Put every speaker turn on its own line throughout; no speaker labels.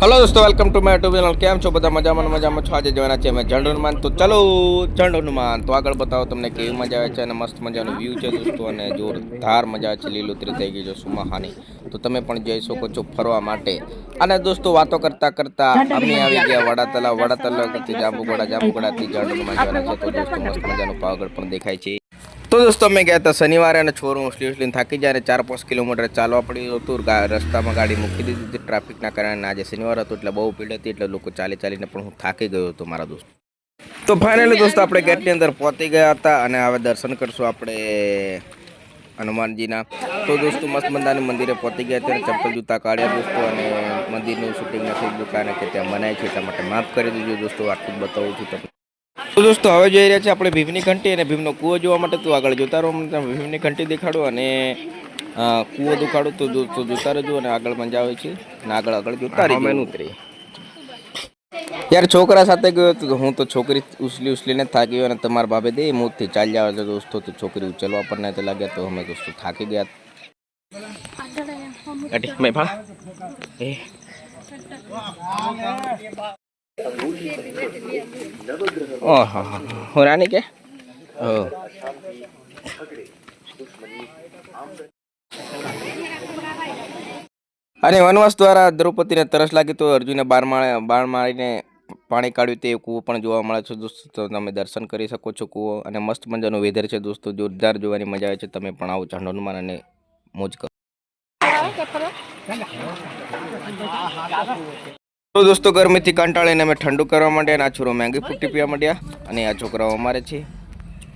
Hello દોસ્તો welcome to my YouTube channel કેમ છો બધા? મજામાં મજામાં છો? આજે જોવાના છે અમે ઝંડ હનુમાન તો ચલો ઝંડ હનુમાન તો આગળ બતાવો તમને કેવી મજા આવે છે અને મસ્ત મજાનું વ્યૂ છે દોસ્તો અને જોરદાર મજા છે. લીલોતરી થઈ ગઈ છે, સુમાહાની. તો તમે પણ જઈ શકો છો ફરવા માટે. અને દોસ્તો, વાતો કરતા કરતા અમે આવી ગયા વડા તલાવ વડા તલાવ કરતી જાંબુગોડા જાંબુગોડાથી ઝંડ હનુમાન જવાના છે તો દોસ્તો, મસ્ત મજાનું પાવાગઢ પણ દેખાય છે. તો દોસ્તો, અમે ગયા હતા શનિવારે અને છોરું ઉસલી ઉસલીને થાકી જાય અને ચાર પાંચ કિલોમીટર ચાલવા પડ્યું હતું. રસ્તામાં ગાડી મૂકી દીધી હતી ટ્રાફિકના કારણે. આજે શનિવાર હતો એટલે બહુ ભીડ હતી, એટલે લોકો ચાલી ચાલીને પણ હું થાકી ગયો હતો મારા દોસ્ત. તો ફાઇનલી દોસ્તો, આપણે ગેટની અંદર પહોંચી ગયા હતા અને હવે દર્શન કરશું આપણે હનુમાનજીના. તો દોસ્તો, મસ્ત મંદાની મંદિરે પહોંચી ગયા ત્યારે ચપ્પલ જૂતા કાઢ્યા દોસ્તો અને મંદિરનું શૂટિંગ નથી, દુકાને કે ત્યાં મનાય છે, એટલા માટે માફ કરી દીધું દોસ્તો, આટલું બતાવું છું તમને. તો દોસ્તો હવે જોઈ રહ્યા છે આપણે ભીમની ઘંટી અને ભીમનો કૂવો જોવા માટે. તો આગળ જોતા રહો મને ભીમની ઘંટી દેખાડો અને કૂવો દેખાડો. તો દોસ્તો જોતા રહેજો અને આગળ મજા આવે છે. અને આગળ આગળ જોતા રહીએ ઉતરી. યાર છોકરા સાથે ગયો હતો તો હું તો છોકરી ઉછલી ઉછલીને થાકી ગયો અને તમારા બાબે દે મોતથી ચાલી જવા તો દોસ્તો. તો છોકરી ઉચલવા પણ નહીં લાગ્યા તો અમે દોસ્તો થાકી ગયા. મેં ભા. એ. કે? અને વનવાસ દ્વારા દ્રૌપદીને તરસ લાગી તો અર્જુને બાર માળે બાણ મારીને પાણી કાઢ્યું તે કૂવો પણ જોવા મળે છે દોસ્તો. તમે દર્શન કરી શકો છો કૂવો. અને મસ્ત મજાનું વેધર છે દોસ્તો. જોરદાર જોવાની મજા આવે છે. તમે પણ આવો ચાંડો હનુમાન અને મોજ કરો. તો દોસ્તો, ગરમીથી કંટાળીને અમે ઠંડુ કરવા માંડ્યા અને આ છોરો મેંગી ફૂટી પીવા માંડ્યા. અને આ છોકરાઓ અમારે છે.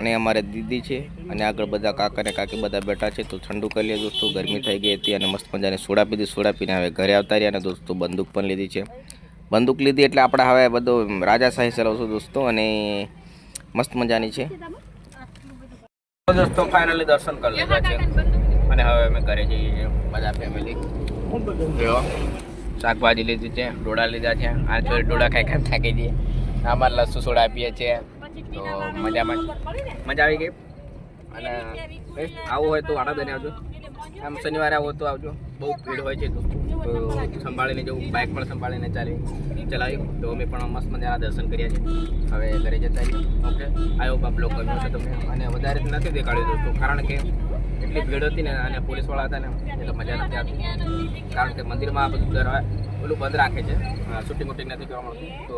અને અમારે દીદી છે. અને આગળ બધા કાકા ને કાકી બધા બેઠા છે. તો ઠંડુ કરી લઈએ દોસ્તો, ગરમી થઈ ગઈ હતી અને મસ્ત મજાની સોડા પીધી સોડા પીને હવે ઘરે આવતા રહ્યા અને દોસ્તો બંદૂક પણ લીધી છે. બંદૂક લીધી એટલે આપણે હવે બધું રાજાશાહી ચલાવશું દોસ્તો અને મસ્ત મજાની છે. દોસ્તો ફાઇનલી દર્શન કરી લીધા છે. અને હવે અમે ઘરે જઈએ છીએ, બધા ફેમિલી શાકભાજી લીધી છે, ડોડા લીધા છે, આ જોડે ડોડા ખાઈ ખાઈ થાકી જઈએ. આમાં લસ્સુ સોડા આપીએ છીએ. તો મજામાં મજા આવી ગઈ? અને આવું હોય તો વાડા બને આવજો. આમ શનિવારે આવો તો આવજો. બહુ ભીડ હોય છે તો સંભાળીને જવું બાઇક પણ સંભાળીને ચાલી, ચલાવી. તો અમે પણ મસ્ત મજાના દર્શન કર્યા છે હવે ઘરે જતા ઓકે? આવ્યો બાપ લોકો છે તમને. અને વધારે નથી દેખાડ્યું દોસ્તો, કારણ કે એટલી ભીડ હતી ને અને પોલીસવાળા હતા ને એટલે મજા નથી આવતી કારણ કે મંદિરમાં બધું દર ઓલું બંધ રાખે છે. શૂટિંગ વૂટિંગ નથી કરવા મળતું. તો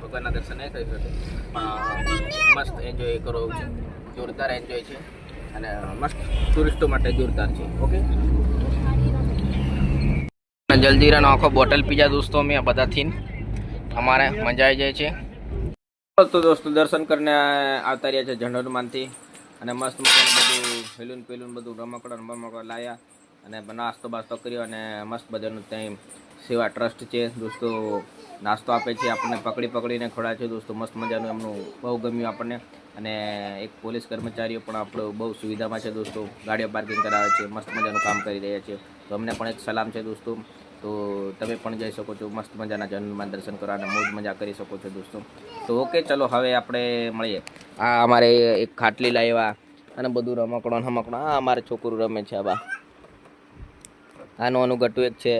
ભગવાનના દર્શન નહીં થઈ શકે. પણ મસ્ત એન્જોય કરો છે. જોરદાર એન્જોય છે. અને મસ્ત ટુરિસ્ટો માટે જોરદાર છે. ઓકે જલજીરાનો આખો બોટલ પીજા દોસ્તો, અમે બધાથી અમારે મજા આવી જાય છે. દોસ્તો, દર્શન કરીને આવતા રહ્યા છે ઝંડ હનુમાનથી અને મસ્ત મજાનું બધું હેલુન પેલુન બધું રમકડા બમકડા લાયા અને નાસ્તો બાસ્તો કર્યો અને મસ્ત બધાનું ત્યાં સેવા ટ્રસ્ટ છે. દોસ્તો, નાસ્તો આપે છે, આપણને પકડી પકડીને ખવડાવે છે. દોસ્તો, મસ્ત મજાનું એમનું બહુ ગમ્યું આપણને. અને એક પોલીસ કર્મચારીઓ પણ આપણો બહુ સુવિધામાં છે. દોસ્તો, ગાડીઓ પાર્કિંગ કરાવે છે, મસ્ત મજાનું કામ કરી રહ્યા છે. તો અમને પણ એક સલામ છે દોસ્તો. તો તમે પણ જઈ શકો છો, મસ્ત મજાના જન્મમાં દર્શન કરો અને મોજ મજા કરી શકો છો દોસ્તો. તો ઓકે ચલો હવે આપણે મળીએ. આ અમારે એક ખાટલી લાવ્યા અને બધું રમકડો રમકડો આ અમારે છોકરું રમે છે આબા આનું આનું ગટુ એક છે,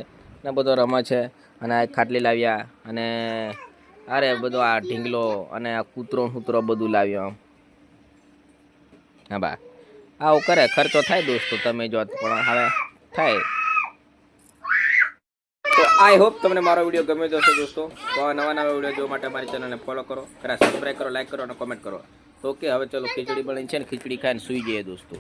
ને બધો રમે છે. અને આ ખાટલી લાવ્યા અને અરે બધો આ ઢીંગલો અને આ કૂતરો કૂતરો બધું લાવ્યો હા બા. આવું કરે ખર્ચો થાય દોસ્તો, તમે જો પણ હવે થાય. આઈ હોપ તમને મારો વીડિયો ગમે જશે દોસ્તો. તો આ નવા નવા વીડિયો જોવા માટે મારી ચેનલને ફોલો કરો. ખરા સબસ્ક્રાઈબ કરો લાઈક કરો અને કોમેન્ટ કરો. તો ઓકે હવે ચલો ખીચડી બની છે ને ખીચડી ખાઈને સૂઈ જઈએ દોસ્તો.